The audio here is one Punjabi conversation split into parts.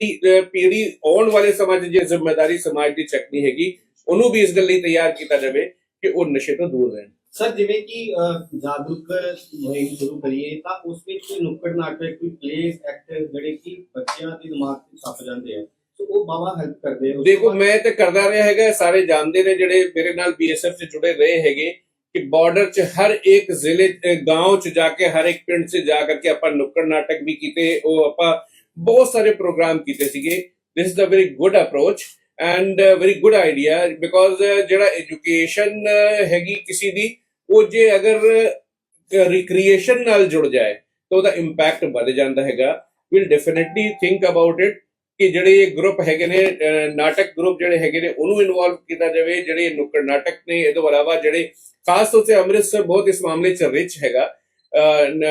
ਪੀੜੀ ਆਉਣ ਵਾਲੇ ਸਮਾਜ ਦੀ ਜ਼ਿੰਮੇਵਾਰੀ ਸਮਾਜ ਦੀ ਚੱਕਣੀ ਹੈਗੀ ਉਹਨੂੰ ਵੀ ਇਸ ਗੱਲ ਲਈ ਤਿਆਰ ਕੀਤਾ ਜਾਵੇ ਕਿ ਉਹ ਨਸ਼ੇ ਤੋਂ ਦੂਰ ਰਹਿਣ। ਸਰ ਜਿਵੇਂ ਕਿ ਜਾਗਰੂਕ ਮੁਹਿੰਮ ਸ਼ੁਰੂ ਕਰੀਏ ਤਾਂ ਉਸ ਵਿੱਚ ਕੋਈ ਨੁੱਕੜ ਨਾਟਕ ਕੋਈ ਪਲੇਸ ਐਕਟ ਜਿਹੜੇ ਕਿ ਬੱਚਿਆਂ ਦੇ ਦਿਮਾਗ 'ਚ ਛਪ ਜਾਂਦੇ ਆ ਸੋ ਉਹ ਬਾਵਾ ਹੈਲਪ ਕਰਦੇ ਆ। ਦੇਖੋ ਮੈਂ ਤੇ ਕਰਦਾ ਰਿਹਾ ਹੈਗਾ ਸਾਰੇ ਜਾਣਦੇ ਨੇ ਜਿਹੜੇ ਮੇਰੇ ਨਾਲ ਬੀਐਸਐਫ 'ਚ ਜੁੜੇ ਰਹੇ ਹੈਗੇ ਕਿ ਬਾਰਡਰ 'ਚ ਹਰ ਇੱਕ ਜ਼ਿਲ੍ਹੇ ਗਾਉਂ 'ਚ ਜਾ ਕੇ ਹਰ ਇੱਕ ਪਿੰਡ 'ਚ ਜਾ ਕਰਕੇ ਆਪਾਂ ਨੁੱਕੜ ਨਾਟਕ ਵੀ ਕੀਤੇ ਉਹ ਆਪਾਂ ਬਹੁਤ ਸਾਰੇ ਪ੍ਰੋਗਰਾਮ ਕੀਤੇ ਸੀਗੇ। This is a very good approach and very good idea because ਜਿਹੜਾ ਐਜੂਕੇਸ਼ਨ ਹੈਗੀ ਕਿਸੇ ਦੀ, ਉਹ ਜੇ ਅਗਰ ਰਿਕ੍ਰੀਏਸ਼ਨ ਨਾਲ ਜੁੜ ਜਾਏ, ਤਾਂ ਉਹਦਾ ਇੰਪੈਕਟ ਵੱਧ ਜਾਂਦਾ ਹੈਗਾ। Will definitely think about it ਕਿ ਜਿਹੜੇ ਇਹ ਗਰੁੱਪ ਹੈਗੇ ਨੇ ਨਾਟਕ ਗਰੁੱਪ ਜਿਹੜੇ ਹੈਗੇ ਨੇ, ਉਹਨੂੰ ਇਨਵੋਲਵ ਕੀਤਾ ਜਾਵੇ। ਜਿਹੜੇ ਨੁੱਕੜ ਨਾਟਕ ਨੇ, ਇਹਦੇ ਤੋਂ ਇਲਾਵਾ ਜਿਹੜੇ, ਖਾਸ ਤੌਰ ਤੇ ਅੰਮ੍ਰਿਤਸਰ ਬਹੁਤ ਇਸ ਮਾਮਲੇ 'ਚ ਰਿਚ ਹੈਗਾ।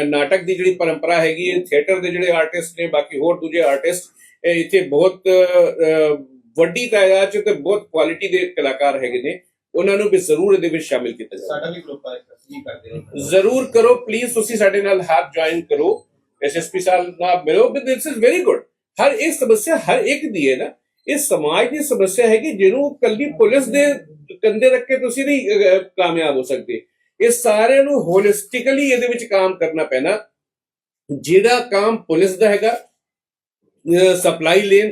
ਨਾਟਕ ਦੀ ਜਿਹੜੀ ਪਰੰਪਰਾ ਹੈਗੀ ਹੈ ਥੀਏਟਰ ਦੇ ਜਿਹੜੇ ਆਰਟਿਸਟ ਨੇ ਬਾਕੀ ਹੋਰ ਦੂਜੇ ਆਰਟਿਸਟ ਇੱਥੇ ਬਹੁਤ ਵੱਡੀ ਤਾਦਾਦ 'ਚ ਤੇ ਬਹੁਤ ਕੁਆਲਿਟੀ ਦੇ ਕਲਾਕਾਰ ਹੈਗੇ ਨੇ। ਉਹਨਾਂ ਨੂੰ ਵੀ ਜ਼ਰੂਰ ਇਹਦੇ ਵਿੱਚ ਸ਼ਾਮਿਲ ਕੀਤਾ ਜਾਵੇ। ਸਾਡਾ ਵੀ ਗਰੁੱਪ ਹੈ ਅਸੀਂ ਕਰਦੇ ਹਾਂ। ਜ਼ਰੂਰ ਕਰੋ ਪਲੀਜ਼ ਤੁਸੀਂ ਸਾਡੇ ਨਾਲ ਹੱਥ ਜੁਆਇਨ ਕਰੋ। ਐਸਐਸਪੀ ਸਾਹਿਬ ਨਾਲ ਮਿਲੋ but this is very good ਹਰ ਇੱਕ ਸਮੱਸਿਆ ਹਰ ਇੱਕ ਦੀ ਹੈ ਨਾ। ਇਹ ਸਮਾਜ ਦੀ ਸਮੱਸਿਆ ਹੈ ਕਿ ਜਿਹਨੂੰ ਕੱਲੀ ਪੁਲਿਸ ਦੇ ਕੰਦੇ ਰੱਖ ਕੇ ਤੁਸੀਂ ਨਹੀਂ ਕਾਮਯਾਬ ਹੋ ਸਕਦੇ। ਇਹ ਸਾਰਿਆਂ ਨੂੰ ਹੋਲਿਸਟਿਕਲੀ ਇਹਦੇ ਵਿੱਚ ਕੰਮ ਕਰਨਾ ਪੈਣਾ। ਜਿਹੜਾ ਕੰਮ ਪੁਲਿਸ ਦਾ ਹੈਗਾ ਸਪਲਾਈ ਲੇਨ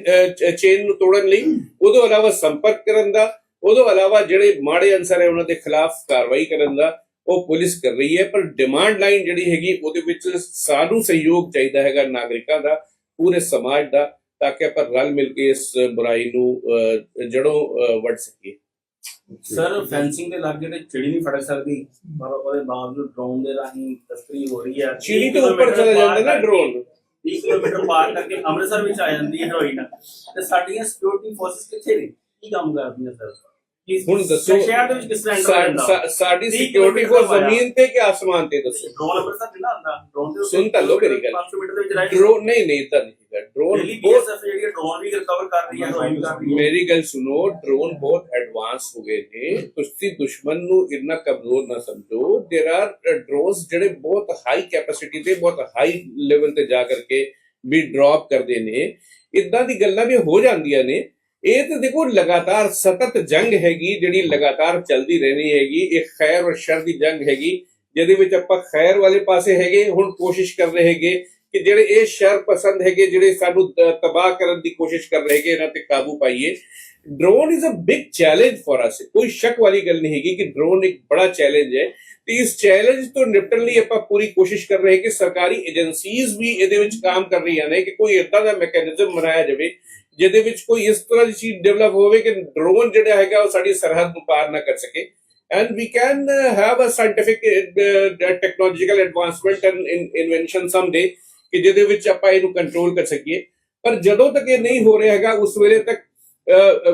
ਚੇਨ ਨੂੰ ਤੋੜਨ ਲਈ ਉਹਦੇ ਇਲਾਵਾ ਸੰਪਰਕ ਕਰਨ ਦਾ ਉਹਦੇ ਇਲਾਵਾ ਜਿਹੜੇ ਮਾੜੇ ਅਨਸਰ ਹੈ ਉਹਨਾਂ ਦੇ ਖਿਲਾਫ ਕਾਰਵਾਈ ਕਰਨ ਦਾ ਉਹ ਪੁਲਿਸ ਕਰ ਰਹੀ ਹੈ। ਪਰ ਡਿਮਾਂਡ ਲਾਈਨ ਜਿਹੜੀ ਹੈਗੀ ਉਹਦੇ ਵਿੱਚ ਸਾਨੂੰ ਸਹਿਯੋਗ ਚਾਹੀਦਾ ਹੈਗਾ ਨਾਗਰਿਕਾਂ ਦਾ ਪੂਰੇ ਸਮਾਜ ਦਾ ਤਾਂ ਕਿ ਆਪਾਂ ਰਲ ਮਿਲ ਕੇ ਇਸ ਬੁਰਾਈ ਨੂੰ ਅਹ, ਜੜੋਂ ਅਹ, ਵੱਢ ਸਕੀਏ। ਸਰ ਫੈਂਸਿੰਗ ਦੇ ਲਾਗੇ ਤੇ ਚਿੜੀ ਨਹੀਂ ਫੜ ਸਕਦੀ। ਪਰ ਉਹਦੇ ਬਾਵਜੂਦ ਡਰੋਨ ਦੇ ਰਾਹੀਂ ਤਸਕਰੀ ਹੋ ਰਹੀ ਹੈ। ਚੀੜੀ ਤੋਂ ਉੱਪਰ ਚਲਾ ਜਾਂਦਾ ਨਾ ਡਰੋਨ 30 ਕਿਲੋਮੀਟਰ ਪਾਰ ਕਰਕੇ ਅੰਮ੍ਰਿਤਸਰ ਵਿੱਚ ਆ ਜਾਂਦੀ ਹੈ ਹੈਰੋਇਨ ਤੇ ਸਾਡੀਆਂ ਸਿਕਿਉਰਿਟੀ ਫੋਰਸਸ ਕਿੱਥੇ ਨੇ? ਕੀ ਕੰਮ ਕਰਦੀਆਂ ਸਰ? ਹੁਣ ਦੱਸੋ ਸ਼ਹਿਰ ਦੇ ਵਿੱਚ ਕਿਸ ਤਰ੍ਹਾਂ ਸਾ- ਸਾਡੀ ਸਿਕਿਉਰਿਟੀ ਕੋ ਜ਼ਮੀਨ ਤੇ ਕਿ ਆਸਮਾਨ ਤੇ ਦੱਸੋ? ਡਰੋਨ ਅੰਮ੍ਰਿਤਸਰ ਕਿੰਨਾ ਆਉਂਦਾ ਡਰੋਨ ਦੇ ਸੁਣ ਤਾਂ ਲਓ ਮੇਰੀ ਗੱਲ। 500 ਮੀਟਰ ਦੇ ਵਿੱਚ ਰਹਿ ਡਰੋਨ ਨਹੀਂ ਨਹੀਂ ਤਾਂ ਨਹੀਂ ਡਰੋਨ ਬਹੁਤ ਜਿਹੜੀ ਡਰੋਨ ਵੀ ਰਿਕਵਰ ਕਰ ਰਹੀ ਹੈ ਹੈਰੋਇਨ ਕਰ ਰਹੀ ਹੈ। ਮੇਰੀ ਗੱਲ ਸੁਣੋ ਡਰੋਨ ਬਹੁਤ ਐਡਵਾਂਸ ਹੋ ਗਏ ਨੇ ਤੁਸੀਂ ਦੁਸ਼ਮਣ ਨੂੰ ਇੰਨਾ ਕਮਜ਼ੋਰ ਨਾ ਸਮਝੋ देयर आर ਡਰੋਨਸ ਜਿਹੜੇ ਬਹੁਤ ਹਾਈ ਕੈਪੈਸਿਟੀ ਤੇ ਬਹੁਤ ਹਾਈ ਲੈਵਲ ਤੇ ਜਾ ਕਰਕੇ ਵੀ ਡ੍ਰੌਪ ਕਰਦੇ ਨੇ ਇਦਾਂ ਦੀ ਗੱਲਾਂ ਵੀ ਹੋ ਜਾਂਦੀਆਂ ਨੇ ਇਹ ਤਾਂ ਦੇਖੋ ਲਗਾਤਾਰ ਸਤਤ ਜੰਗ ਹੈਗੀ ਜਿਹੜੀ ਲਗਾਤਾਰ ਚੱਲਦੀ ਰਹਿਣੀ ਹੈਗੀ ਇਹ ਖੈਰ ਔਰ ਸ਼ਰ ਦੀ ਜੰਗ ਹੈਗੀ ਜਿਹਦੇ ਵਿੱਚ ਆਪਾਂ ਖੈਰ ਵਾਲੇ ਪਾਸੇ ਹੈਗੇ ਹੁਣ ਕੋਸ਼ਿਸ਼ ਕਰ ਰਹੇ ਹੈਗੇ ਕਿ ਜਿਹੜੇ ਇਹ ਸ਼ਹਿਰ ਪਸੰਦ ਹੈਗੇ ਜਿਹੜੇ ਸਾਨੂੰ ਤਬਾਹ ਕਰਨ ਦੀ ਕੋਸ਼ਿਸ਼ ਕਰ ਰਹੇ ਹੈਗੇ ਇਹਨਾਂ ਤੇ ਕਾਬੂ ਪਾਈਏ। Drone is a big challenge for us ਕੋਈ ਸ਼ੱਕ ਵਾਲੀ ਗੱਲ ਨਹੀਂ ਹੈਗੀ ਕਿ ਡਰੋਨ ਇੱਕ ਬੜਾ ਚੈਲੰਜ ਹੈ। ਤੇ ਇਸ ਚੈਲੰਜ ਤੋਂ ਨਿਪਟਣ ਲਈ ਆਪਾਂ ਪੂਰੀ ਕੋਸ਼ਿਸ਼ ਕਰ ਰਹੇ ਕਿ ਸਰਕਾਰੀ ਏਜੰਸੀਜ਼ ਵੀ ਇਹਦੇ ਵਿੱਚ ਕੰਮ ਕਰ ਰਹੀਆਂ ਨੇ ਕਿ ਕੋਈ ਇਦਾਂ ਦਾ ਮੈਕੈਨਿਜ਼ਮ ਬਣਾਇਆ ਜਾਵੇ ਜਿਹਦੇ ਵਿੱਚ ਕੋਈ ਇਸ ਤਰ੍ਹਾਂ ਦੀ ਚੀਜ਼ ਡਿਵੈਲਪ ਹੋਵੇ ਕਿ ਡਰੋਨ ਜਿਹੜਾ ਹੈਗਾ ਉਹ ਸਾਡੀ ਸਰਹੱਦ ਨੂੰ ਪਾਰ ਨਾ ਕਰ ਸਕੇ। And we can uh, have a scientific uh, uh, technological advancement and in, invention someday. ਕਿ ਜਿਹਦੇ ਵਿੱਚ ਆਪਾਂ ਇਹਨੂੰ ਕੰਟਰੋਲ ਕਰ ਸਕੀਏ। ਪਰ ਜਦੋਂ ਤੱਕ ਇਹ ਨਹੀਂ ਹੋ ਰਿਹਾ ਹੈਗਾ, ਉਸ ਵੇਲੇ ਤੱਕ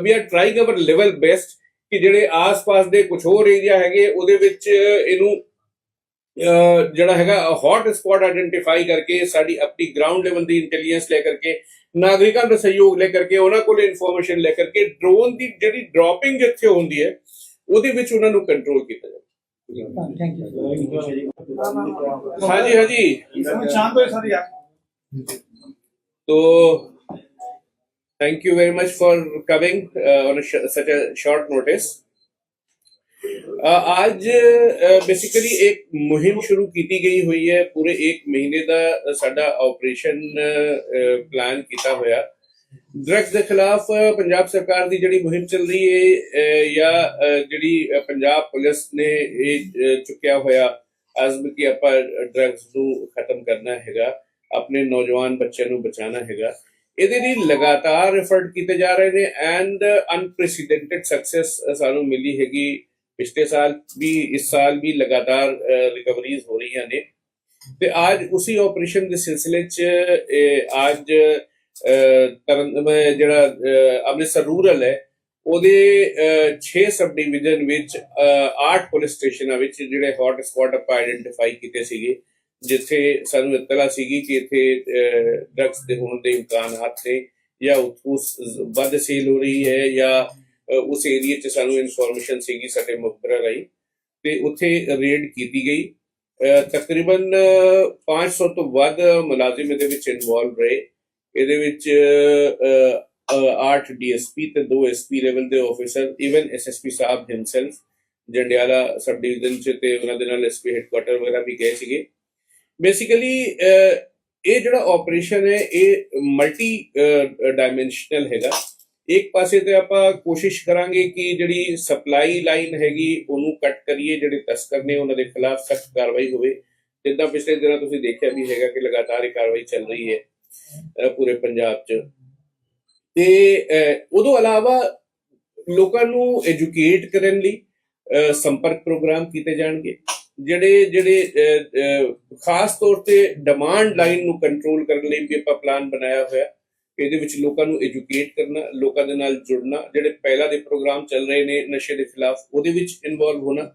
we are trying our level best ਕਿ ਜਿਹੜੇ ਆਸ-ਪਾਸ ਦੇ ਕੁਝ ਹੋਰ ਏਰੀਆ ਹੈਗੇ, ਉਹਦੇ ਵਿੱਚ ਇਹਨੂੰ ਜਿਹੜਾ ਹੈਗਾ ਹੌਟ ਸਪੌਟ ਆਇਡੈਂਟੀਫਾਈ ਕਰਕੇ, ਸਾਡੀ ਆਪਣੀ ਗਰਾਊਂਡ ਲੈਵਲ ਦੀ ਇੰਟੈਲੀਜੈਂਸ ਲੈ ਕਰਕੇ, ਨਾਗਰਿਕਾਂ ਦਾ ਸਹਿਯੋਗ ਲੈ ਕਰਕੇ, ਉਹਨਾਂ ਕੋਲ ਇਨਫੋਰਮੇਸ਼ਨ ਲੈ ਕਰਕੇ ਡਰੋਨ ਦੀ ਜਿਹੜੀ ਡ੍ਰੌਪਿੰਗ ਜਿੱਥੇ ਹੁੰਦੀ ਹੈ, ਉਹਦੇ ਵਿੱਚ ਉਹਨਾਂ ਨੂੰ ਕੰਟਰੋਲ ਕੀਤਾ ਜਾਵੇ। ਹਾਂਜੀ ਹਾਂਜੀ शांत हो सर यार So, thank you very much for coming uh, on a sh- such a short notice. Uh, आज ਬੇਸਿਕਲੀ ਇੱਕ ਮੁਹਿੰਮ ਸ਼ੁਰੂ ਕੀਤੀ ਗਈ ਹੋਈ ਹੈ ਪੂਰੇ 1 ਮਹੀਨੇ ਦਾ ਅ, ਸਾਡਾ ਆਪਰੇਸ਼ਨ ਪਲਾਨ ਕੀਤਾ ਹੋਇਆ ਡਰੱਗਸ ਦੇ ਖਿਲਾਫ ਪੰਜਾਬ ਸਰਕਾਰ ਦੀ ਜਿਹੜੀ ਮੁਹਿੰਮ ਚੱਲ ਰਹੀ ਹੈ ਜਾਂ ਜਿਹੜੀ ਪੰਜਾਬ ਪੁਲਿਸ ਨੇ ਇਹ ਚੁੱਕਿਆ ਹੋਇਆ ਅਜ਼ਮ ਕਿ ਆਪਾਂ ਡਰੱਗਸ ਨੂੰ ਖਤਮ ਕਰਨਾ ਹੈਗਾ, ਆਪਣੇ ਨੌਜਵਾਨ ਬੱਚਿਆਂ ਨੂੰ ਬਚਾਉਣਾ ਹੈਗਾ। ਇਹਦੇ ਲਈ ਲਗਾਤਾਰ ਐਫਰਟ ਕੀਤੇ ਜਾ ਰਹੇ ਨੇ ਐਂਡ ਅਨਪ੍ਰੈਸੀਡੈਂਟਡ ਸਕਸੈਸ ਸਾਨੂੰ ਮਿਲੀ ਹੈਗੀ। ਪਿਛਲੇ ਸਾਲ ਵੀ, ਇਸ ਸਾਲ ਵੀ ਲਗਾਤਾਰ ਰਿਕਵਰੀਜ਼ ਹੋ ਰਹੀਆਂ ਨੇ। ਤੇ ਅੱਜ ਉਸੇ ਆਪਰੇਸ਼ਨ ਦੇ ਸਿਲਸਿਲੇ ਚ ਅੱਜ ਤਰਨ ਜਿਹੜਾ ਅੰਮ੍ਰਿਤਸਰ ਰੂਰਲ ਹੈ ਉਹਦੇ 6 ਸਬ ਡਿਵੀਜ਼ਨ ਵਿੱਚ 8 ਪੁਲਿਸ ਸਟੇਸ਼ਨਾਂ ਵਿੱਚ ਜਿਹੜੇ ਹੌਟ ਸਪੌਟ ਆਪਾਂ ਆਇਡੈਂਟੀਫਾਈ ਕੀਤੇ ਸੀਗੇ ਜਿੱਥੇ ਸਾਨੂੰ ਇਤਲਾ ਸੀਗੀ ਕਿ ਇੱਥੇ ਡਰੱਗਸ ਦੇ ਹੋਣ ਦੇ ਇਮਕਾਨਾਤ ਨੇ ਜਾਂ ਉਸ ਵੱਧ ਸੇਲ ਹੋ ਰਹੀ ਹੈ ਜਾਂ ਉਸ ਏਰੀਆ 'ਚ ਸਾਨੂੰ ਇਨਫੋਰਮੇਸ਼ਨ ਸੀਗੀ ਸਾਡੇ ਮੁਖਬਰਾਂ ਰਾਹੀਂ ਤੇ ਉੱਥੇ ਰੇਡ ਕੀਤੀ ਗਈ। ਅਹ, ਤਕਰੀਬਨ 500 ਤੋਂ ਵੱਧ ਮੁਲਾਜ਼ਮ ਇਹਦੇ ਵਿੱਚ ਇਨਵੋਲਵ ਰਹੇ। ਇਹਦੇ ਵਿੱਚ 8 ਡੀਐਸਪੀ ਤੇ 2 ਐਸਪੀ ਲੈਵਲ ਦੇ ਆਫੀਸਰ ਇਵਨ ਐਸਐਸਪੀ ਸਾਹਿਬ ਹਿਮਸੈਲਫ ਜੰਡਿਆਲਾ ਸਬ ਡਿਵੀਜ਼ਨ ਚ ਤੇ ਉਹਨਾਂ ਦੇ ਨਾਲ ਐਸਪੀ ਹੈਡਕੁਆਟਰ ਵਗੈਰਾ ਵੀ ਗਏ ਸੀਗੇ। ਬੇਸਿਕਲੀ ਇਹ ਜਿਹੜਾ ਆਪਰੇਸ਼ਨ ਹੈ, ਇਹ ਮਲਟੀ ਡਾਈਮੈਂਸ਼ਨਲ ਹੈਗਾ। ਇੱਕ ਪਾਸੇ ਤੇ ਆਪਾਂ ਕੋਸ਼ਿਸ਼ ਕਰਾਂਗੇ ਕਿ ਜਿਹੜੀ ਸਪਲਾਈ ਲਾਈਨ ਹੈਗੀ, ਉਹਨੂੰ ਕੱਟ ਕਰੀਏ, ਜਿਹੜੇ ਤਸਕਰ ਨੇ ਉਹਨਾਂ ਦੇ ਖਿਲਾਫ ਸਖਤ ਕਾਰਵਾਈ ਹੋਵੇ। ਜਿੱਦਾਂ ਪਿਛਲੇ ਦਿਨਾਂ ਤੁਸੀਂ ਦੇਖਿਆ ਵੀ ਹੈਗਾ ਕਿ ਲਗਾਤਾਰ ਇਹ ਕਾਰਵਾਈ ਚੱਲ ਰਹੀ ਹੈ। ਪੂਰੇ ਪੰਜਾਬ 'ਚ। ਤੇ ਅਹ, ਉਦੋਂ ਇਲਾਵਾ ਲੋਕਾਂ ਨੂੰ ਐਜੂਕੇਟ ਕਰਨ ਲਈ ਅਹ, ਸੰਪਰਕ ਪ੍ਰੋਗਰਾਮ ਕੀਤੇ ਜਾਣਗੇ ਜਿਹੜੇ ਜਿਹੜੇ ਖਾਸ ਤੌਰ ਤੇ ਡਿਮਾਂਡ ਲਾਈਨ ਨੂੰ ਕੰਟਰੋਲ ਕਰਨ ਲਈ ਵੀ ਆਪਾਂ ਪਲਾਨ ਬਣਾਇਆ ਹੋਇਆ। ਇਹਦੇ ਵਿੱਚ ਲੋਕਾਂ ਨੂੰ ਐਜੂਕੇਟ ਕਰਨਾ ਲੋਕਾਂ ਦੇ ਨਾਲ ਜੁੜਨਾ ਜਿਹੜੇ ਪਹਿਲਾਂ ਦੇ ਪ੍ਰੋਗਰਾਮ ਚੱਲ ਰਹੇ ਨੇ ਨਸ਼ੇ ਦੇ ਖਿਲਾਫ ਉਹਦੇ ਵਿੱਚ ਇਨਵੋਲਵ ਹੋਣਾ।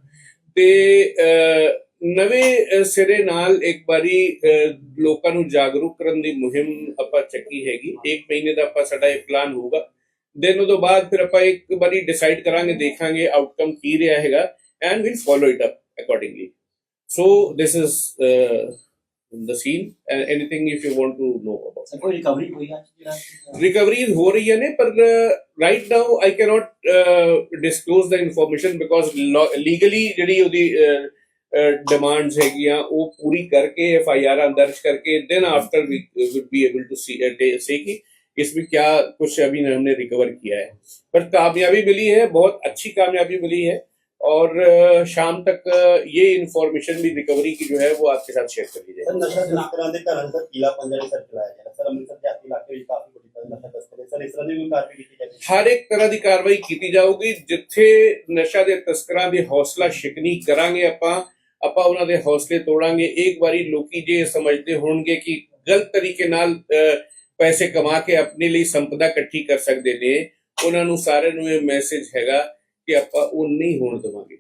ਤੇ ਅਹ, ਨਵੇਂ ਸਿਰੇ ਨਾਲ ਇੱਕ ਵਾਰੀ ਲੋਕਾਂ ਨੂੰ ਜਾਗਰੂਕ ਕਰਨ ਦੀ ਮੁਹਿੰਮ ਆਪਾਂ ਚੱਕੀ ਹੈਗੀ। ਇੱਕ ਮਹੀਨੇ ਦਾ ਆਪਾਂ ਸਾਡਾ ਇਹ ਪਲਾਨ ਹੋਊਗਾ। ਦਿਨ ਤੋਂ ਬਾਅਦ ਫਿਰ ਆਪਾਂ ਇੱਕ ਵਾਰੀ ਡਿਸਾਈਡ ਕਰਾਂਗੇ ਦੇਖਾਂਗੇ ਆਊਟਕਮ ਕੀ ਰਿਹਾ ਹੈਗਾ and will follow it up accordingly so this is anything if you want to know about sir ਕੋਈ ਰਿਕਵਰੀ ਹੋਈ ਜਿਹੜਾ recoveries ਹੋ ਰਹੀਆਂ ਨੇ ਪਰ right now I cannot disclose the information because legally ਜਿਹੜੀ ਉਹਦੀ ਡਿਮਾਂਡਸ ਹੈਗੀਆਂ ਉਹ ਪੂਰੀ ਕਰਕੇ एफ आई आर दर्ज करके then after we would be able to see से कि इसमें क्या कुछ अभी हमने रिकवर किया है पर कामयाबी मिली है बहुत अच्छी कामयाबी मिली है और अ, शाम तक अ, ये इंफॉर्मेशन भी रिकवरी की जो है वो आपके साथ शेयर कर दी जाएगी ਸਰ ਨਸ਼ਾ ਤਸਕਰਾਂ ਦੇ ਘਰਾਂ 'ਚ ਸਰ ਕੀਲਾ ਪੰਜਾ ਨਹੀਂ ਸਰ ਚਲਾਇਆ ਗਿਆ ਸਰ ਅੰਮ੍ਰਿਤਸਰ ਦੇ ਆਸੀ ਇਲਾਕੇ ਵਿੱਚ ਕਾਫੀ ਵੱਡੀ ਤਰ੍ਹਾਂ ਨਸ਼ਾ ਤਸਕਰ ਹੈ। ਸਰ ਇਸ ਤਰ੍ਹਾਂ ਦੀ ਵੀ ਕਾਰਵਾਈ ਕੀਤੀ ਜਾਵੇ ਹਰ ਇੱਕ ਤਰ੍ਹਾਂ ਦੀ ਕਾਰਵਾਈ ਕੀਤੀ ਜਾਊਗੀ ਜਿੱਥੇ ਨਸ਼ਾ ਦੇ ਤਸਕਰਾਂ ਦੀ ਹੌਸਲਾ ਸ਼ਿਕਨੀ ਕਰਾਂਗੇ ਆਪਾਂ ਆਪਾਂ ਉਹਨਾਂ ਦੇ ਹੌਸਲੇ ਤੋੜਾਂਗੇ। ਇੱਕ ਵਾਰੀ ਲੋਕੀ ਜੇ ਸਮਝਦੇ ਹੋਣਗੇ ਕਿ ਗਲਤ ਤਰੀਕੇ ਨਾਲ ਪੈਸੇ ਕਮਾ ਕੇ ਆਪਣੇ ਲਈ ਸੰਪਦਾ ਇਕੱਠੀ ਕਰ ਸਕਦੇ ਨੇ, ਉਹਨਾਂ ਨੂੰ ਸਾਰਿਆਂ ਨੂੰ ਇਹ ਮੈਸੇਜ ਹੈਗਾ ਕਿ ਆਪਾਂ ਉਹ ਨਹੀਂ ਹੋਣ ਦੇਵਾਂਗੇ।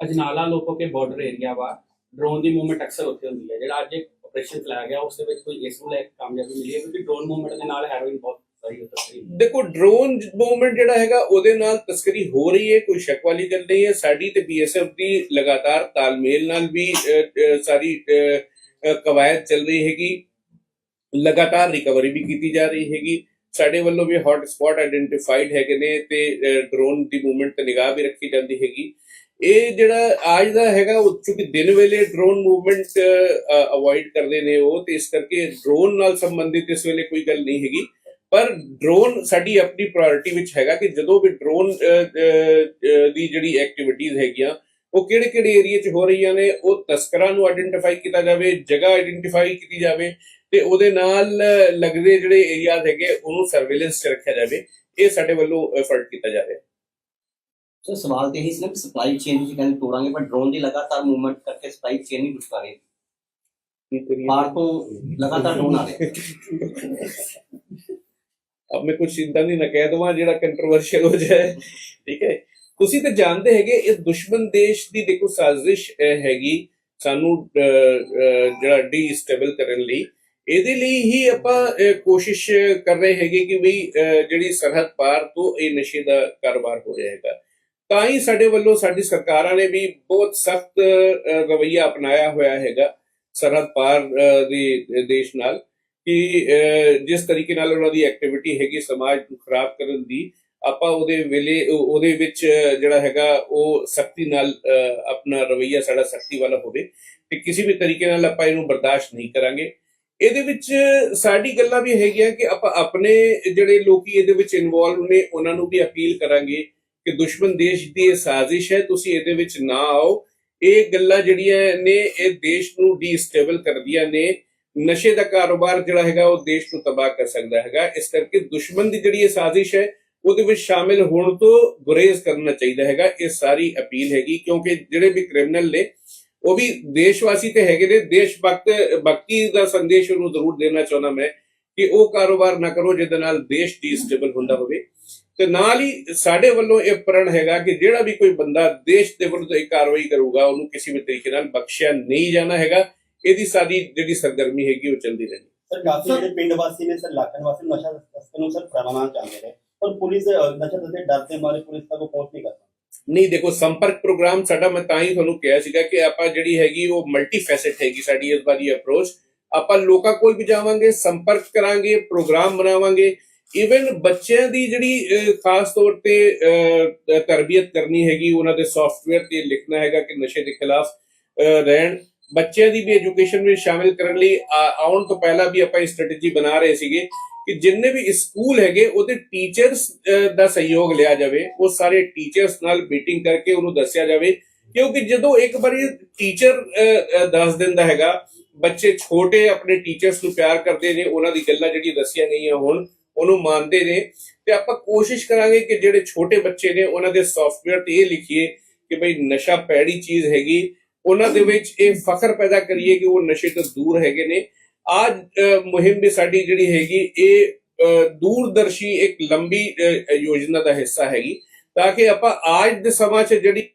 ਅਜਨਾਲਾ ਲੋਕੋ ਕੇ ਬਾਰਡਰ ਏਰੀਆ ਵਾ ਡਰੋਨ ਦੀ ਮੂਵਮੈਂਟ ਅਕਸਰ ਉੱਥੇ ਹੁੰਦੀ ਹੈ। ਜਿਹੜਾ ਅੱਜ ਇੱਕ ਆਪਰੇਸ਼ਨ ਚਲਾਇਆ ਗਿਆ, ਉਸ ਦੇ ਵਿੱਚ ਕੋਈ ਇਸ ਨੂੰ ਲੈ ਕਾਮਯਾਬੀ ਮਿਲੀ ਹੈ, ਕਿਉਂਕਿ ਡਰੋਨ ਮੂਵਮੈਂਟ ਦੇ ਨਾਲ ਹੈਰੋਇਨ ਬਹੁਤ ਦੇਖੋ ਡਰੋਨ ਮੂਵਮੈਂਟ ਜਿਹੜਾ ਹੈਗਾ, ਉਹਦੇ ਨਾਲ ਤਸਕਰੀ ਹੋ ਰਹੀ ਹੈ, ਕੋਈ ਸ਼ੱਕ ਵਾਲੀ ਗੱਲ ਨਹੀਂ ਹੈ। ਸਾਡੀ ਤੇ ਬੀਐਸਐਫ ਦੀ ਲਗਾਤਾਰ ਤਾਲਮੇਲ ਨਾਲ ਵੀ ਸਾਰੀ ਕਵਾਇਦ ਚੱਲ ਰਹੀ ਹੈਗੀ। ਲਗਾਤਾਰ ਰਿਕਵਰੀ ਵੀ ਕੀਤੀ ਜਾ ਰਹੀ ਹੈਗੀ। ਸਾਡੇ ਵੱਲੋਂ ਵੀ ਹੌਟ ਸਪੌਟ ਆਇਡੈਂਟੀਫਾਈਡ ਹੈਗੇ ਨੇ ਤੇ ਡਰੋਨ ਦੀ ਮੂਵਮੈਂਟ ਤੇ ਨਿਗਾਹ ਵੀ ਰੱਖੀ ਜਾਂਦੀ ਹੈਗੀ। ਇਹ ਜਿਹੜਾ ਅੱਜ ਦਾ ਹੈਗਾ, ਉਹ ਚੂੰਕਿ ਦਿਨ ਵੇਲੇ ਡਰੋਨ ਮੂਵਮੈਂਟ ਅਵੋਇਡ ਕਰਦੇ ਨੇ ਉਹ, ਤੇ ਇਸ ਕਰਕੇ ਡਰੋਨ ਨਾਲ ਸੰਬੰਧਿਤ ਇਸ ਵੇਲੇ ਕੋਈ ਗੱਲ ਨਹੀਂ ਹੈਗੀ। ਪਰ ਡਰੋਨ ਸਾਡੀ ਆਪਣੀ ਪ੍ਰਾਇੋਰਟੀ ਵਿੱਚ ਹੈਗਾ ਕਿ ਜਦੋਂ ਵੀ ਡਰੋਨ ਦੀ ਜਿਹੜੀ ਐਕਟੀਵਿਟੀਜ਼ ਹੈਗੀਆਂ ਉਹ ਕਿਹੜੇ ਕਿਹੜੇ ਏਰੀਆ 'ਚ ਹੋ ਰਹੀਆਂ ਨੇ ਉਹ ਤਸਕਰਾਂ ਨੂੰ ਆਇਡੈਂਟੀਫਾਈ ਕੀਤਾ ਜਾਵੇ ਜਗ੍ਹਾ ਆਇਡੈਂਟੀਫਾਈ ਕੀਤੀ ਜਾਵੇ ਤੇ ਉਹਦੇ ਨਾਲ ਲੱਗਦੇ ਜਿਹੜੇ ਏਰੀਆਜ਼ ਹੈਗੇ ਉਹਨੂੰ ਸਰਵੇਲੈਂਸ 'ਚ ਰੱਖਿਆ ਜਾਵੇ। ਇਹ ਸਾਡੇ ਵੱਲੋਂ ਐਫਰਟ ਕੀਤਾ ਜਾ ਰਿਹਾ। ਸਰ ਸਵਾਲ ਤੇ ਇਹੀ ਸੀ ਨਾ ਕਿ ਸਪਲਾਈ ਚੇਨ ਵਿੱਚ ਕਹਿੰਦੇ ਤੋੜਾਂਗੇ ਪਰ ਡਰੋਨ ਦੀ ਲਗਾਤਾਰ ਮੂਵਮੈਂਟ ਕਰਕੇ ਸਪਲਾਈ ਚੇਨ ਨਹੀਂ ਰੁਕ ਰਹੀ। ਕੀ ਕਰੀਏ ਬਾਹਰ ਤੋਂ ਲਗਾਤਾਰ ਡਰੋਨ ਆ ਰਹੇ। अब मैं कुछ चिंता नहीं न कह दूंगा ਜਿਹੜਾ ਕੰਟਰੋਵਰਸ਼ੀਅਲ ਹੋ ਜਾਏ ਠੀਕ ਹੈ ਤੁਸੀਂ ਤਾਂ ਜਾਣਦੇ ਹੈਗੇ ਇਹ ਦੁਸ਼ਮਣ ਦੇਸ਼ ਦੀ ਦੇਖੋ ਸਾਜ਼ਿਸ਼ ਅਹ, ਹੈਗੀ ਸਾਨੂੰ ਅਹ, ਅਹ, ਜਿਹੜਾ ਡੀਸਟੇਬਲ ਕਰਨ ਲਈ ਇਹਦੇ ਲਈ ਹੀ ਆਪਾਂ ਅਹ, ਕੋਸ਼ਿਸ਼ ਕਰ ਰਹੇ ਹੈਗੇ ਕਿ ਵੀ ਅਹ, ਜਿਹੜੀ ਸਰਹੱਦ ਪਾਰ ਤੋਂ ਇਹ ਨਸ਼ੇ ਦਾ ਕਾਰੋਬਾਰ ਹੋ ਰਿਹਾ ਹੈਗਾ ਤਾਂ ਹੀ ਸਾਡੇ ਵੱਲੋਂ ਸਾਡੀ ਸਰਕਾਰਾਂ ਨੇ ਵੀ ਬਹੁਤ ਸਖਤ ਰਵਈਆ ਅਪਣਾਇਆ ਹੋਇਆ ਹੈਗਾ ਸਰਹੱਦ ਪਾਰ ਅਹ, ਦੇ ਦੇਸ਼ ਨਾਲ ਕਿ ਜਿਸ ਤਰੀਕੇ ਨਾਲ ਉਹਨਾਂ ਦੀ ਐਕਟੀਵਿਟੀ ਹੈਗੀ ਸਮਾਜ ਨੂੰ ਖਰਾਬ ਕਰਨ ਦੀ, ਆਪਾਂ ਉਹਦੇ ਵੇਲੇ ਉਹਦੇ ਵਿੱਚ ਜਿਹੜਾ ਹੈਗਾ, ਉਹ ਸਖਤੀ ਨਾਲ ਆਪਣਾ ਰਵਈਆ ਸਾਡਾ ਸਖਤੀ ਵਾਲਾ ਹੋਵੇ ਤੇ ਕਿਸੇ ਵੀ ਤਰੀਕੇ ਨਾਲ ਆਪਾਂ ਇਹਨੂੰ ਬਰਦਾਸ਼ਤ ਨਹੀਂ ਕਰਾਂਗੇ। ਇਹਦੇ ਵਿੱਚ ਸਾਡੀ ਗੱਲਾਂ ਵੀ ਹੈਗੀਆਂ ਕਿ ਆਪਾਂ ਆਪਣੇ ਜਿਹੜੇ ਲੋਕੀ ਇਹਦੇ ਵਿੱਚ ਇਨਵੋਲਵ ਨੇ, ਉਹਨਾਂ ਨੂੰ ਵੀ ਅਪੀਲ ਕਰਾਂਗੇ ਕਿ ਦੁਸ਼ਮਣ ਦੇਸ਼ ਦੀ ਇਹ ਸਾਜ਼ਿਸ਼ ਹੈ, ਤੁਸੀਂ ਇਹਦੇ ਵਿੱਚ ਨਾ ਆਓ। ਇਹ ਗੱਲਾਂ ਜਿਹੜੀਆਂ ਨੇ, ਇਹ ਦੇਸ਼ ਨੂੰ ਡੀਸਟੇਬਲ ਕਰਦੀਆਂ ਨੇ। ਨਸ਼ੇ ਦਾ ਕਾਰੋਬਾਰ ਜਿਹੜਾ ਹੈਗਾ, ਉਹ ਦੇਸ਼ ਨੂੰ ਤਬਾਹ ਕਰ ਸਕਦਾ ਹੈਗਾ। ਇਸ ਕਰਕੇ ਦੁਸ਼ਮਣ ਦੀ ਜਿਹੜੀ ਇਹ ਸਾਜ਼ਿਸ਼ ਹੈ, ਉਹਦੇ ਵਿੱਚ ਸ਼ਾਮਿਲ ਹੋਣ ਤੋਂ ਗੁਰੇਜ਼ ਕਰਨਾ ਚਾਹੀਦਾ ਹੈਗਾ। ਇਹ ਸਾਰੀ ਅਪੀਲ ਹੈਗੀ, ਕਿਉਂਕਿ ਜਿਹੜੇ ਵੀ ਕ੍ਰਿਮੀਨਲ ਨੇ, ਉਹ ਵੀ ਦੇਸ਼ਵਾਸੀ ਤੇ ਹੈਗੇ ਨੇ। ਦੇਸ਼ ਭਗਤ, ਭਗਤੀ ਦਾ ਸੰਦੇਸ਼ ਉਹਨੂੰ ਜ਼ਰੂਰ ਦੇਣਾ ਚਾਹੁੰਦਾ ਮੈਂ ਕਿ ਉਹ ਕਾਰੋਬਾਰ ਨਾ ਕਰੋ, ਜਿਹਦੇ ਨਾਲ ਦੇਸ਼ ਡੀਸਟੇਬਲ ਹੁੰਦਾ ਹੋਵੇ। ਤੇ ਨਾਲ ਹੀ ਸਾਡੇ ਵੱਲੋਂ ਇਹ ਪ੍ਰਣ ਹੈਗਾ ਕਿ ਜਿਹੜਾ ਵੀ ਕੋਈ ਬੰਦਾ ਦੇਸ਼ ਦੇ ਵਿਰੁੱਧ ਇਹ ਕਾਰਵਾਈ ਕਰੂਗਾ, ਉਹਨੂੰ ਕਿਸੇ ਵੀ ਤਰੀਕੇ ਨਾਲ ਬਖਸ਼ਿਆ ਨਹੀਂ ਜਾਣਾ ਹੈਗਾ। ਇਹਦੀ ਸਾਡੀ ਜਿਹੜੀ ਸਰਗਰਮੀ ਹੈਗੀ ਉਹ ਚੱਲਦੀ ਰਹਿਣੀ। ਸਰ ਕਾਫੀ ਜਿਹੜੇ ਪਿੰਡ ਵਾਸੀ ਨੇ ਸਰ ਇਲਾਕਨ ਵਾਸੀ ਨਸ਼ਾ ਤਸਕਰ ਨੂੰ ਸਰ ਫੜਾਉਣਾ ਚਾਹੁੰਦੇ ਨੇ। ਪਰ ਪੁਲਿਸ ਨਸ਼ਾ ਤਸਕਰ ਡਰ ਦੇ ਮਾਰੇ ਪੁਲਿਸ ਤੱਕ ਪਹੁੰਚ ਨਹੀਂ ਕਰਦੀ ਨਹੀਂ ਦੇਖੋ ਸੰਪਰਕ ਪ੍ਰੋਗਰਾਮ ਸਾਡਾ ਮੈਂ ਤਾਂ ਹੀ ਤੁਹਾਨੂੰ ਕਿਹਾ ਸੀਗਾ ਕਿ ਆਪਾਂ ਜਿਹੜੀ ਹੈਗੀ ਉਹ ਮਲਟੀ ਫੈਸਟ ਹੈਗੀ ਸਾਡੀ ਇਸ ਵਾਰੀ ਅਪਰੋਚ ਆਪਾਂ ਲੋਕਾਂ ਕੋਲ ਵੀ ਜਾਵਾਂਗੇ ਸੰਪਰਕ ਕਰਾਂਗੇ ਪ੍ਰੋਗਰਾਮ ਬਣਾਵਾਂਗੇ। ਇਵਨ ਬੱਚਿਆਂ ਦੀ ਜਿਹੜੀ ਖਾਸ ਤੌਰ ਤੇ ਤਰਬੀਅਤ ਕਰਨੀ ਹੈਗੀ ਉਹਨਾਂ ਦੇ ਸੌਫਟਵੇਅਰ ਤੇ ਲਿਖਣਾ ਹੈਗਾ ਕਿ ਨਸ਼ੇ ਦੇ ਖਿਲਾਫ ਰਹਿਣ। ਬੱਚਿਆਂ ਦੀ ਵੀ ਐਜੂਕੇਸ਼ਨ ਵਿੱਚ ਸ਼ਾਮਿਲ ਕਰਨ ਲਈ ਆਉਣ ਤੋਂ ਪਹਿਲਾਂ ਵੀ ਆਪਾਂ ਇਹ ਸਟ੍ਰੈਟਜੀ ਬਣਾ ਰਹੇ ਸੀਗੇ ਕਿ ਜਿੰਨੇ ਵੀ ਸਕੂਲ ਹੈਗੇ, ਉਹਦੇ ਟੀਚਰਸ ਦਾ ਸਹਿਯੋਗ ਲਿਆ ਜਾਵੇ। ਉਹ ਸਾਰੇ ਟੀਚਰਸ ਨਾਲ ਮੀਟਿੰਗ ਕਰਕੇ ਉਹਨੂੰ ਦੱਸਿਆ ਜਾਵੇ। ਕਿਉਂਕਿ ਜਦੋਂ ਇੱਕ ਵਾਰੀ ਟੀਚਰ ਦੱਸ ਦਿੰਦਾ ਹੈਗਾ, ਬੱਚੇ ਛੋਟੇ ਆਪਣੇ ਟੀਚਰਸ ਨੂੰ ਪਿਆਰ ਕਰਦੇ ਨੇ, ਉਹਨਾਂ ਦੀ ਗੱਲਾਂ ਜਿਹੜੀ ਦੱਸੀਆਂ ਗਈਆਂ ਹੁਣ, ਉਹਨੂੰ ਮੰਨਦੇ ਨੇ। ਤੇ ਆਪਾਂ ਕੋਸ਼ਿਸ਼ ਕਰਾਂਗੇ ਕਿ ਜਿਹੜੇ ਛੋਟੇ ਬੱਚੇ ਨੇ, ਉਹਨਾਂ ਦੇ ਸੌਫਟਵੇਅਰ ਤੇ ਇਹ ਲਿਖੀਏ ਕਿ ਭਈ ਨਸ਼ਾ ਪੈੜੀ ਚੀਜ਼ ਹੈਗੀ ਉਹਨਾਂ ਦੇ ਵਿੱਚ ਇਹ ਫਖਰ ਪੈਦਾ ਕਰੀਏ ਕਿ ਉਹ ਨਸ਼ੇ ਤੋਂ ਦੂਰ ਹੈਗੇ ਨੇ। ਆਜ ਮੁਹਿੰਮ ਵੀ ਸਾਡੀ ਜਿਹੜੀ ਹੈਗੀ ਇਹ ਅ, ਦੂਰਦਰਸ਼ੀ ਇੱਕ ਲੰਬੀ ਯੋਜਨਾ ਦਾ ਹਿੱਸਾ ਹੈਗੀ। ਤਾਂ ਕਿ ਆਪਾਂ ਅੱਜ ਦੇ ਸਮਾਂ 'ਚ ਜਿਹੜੀ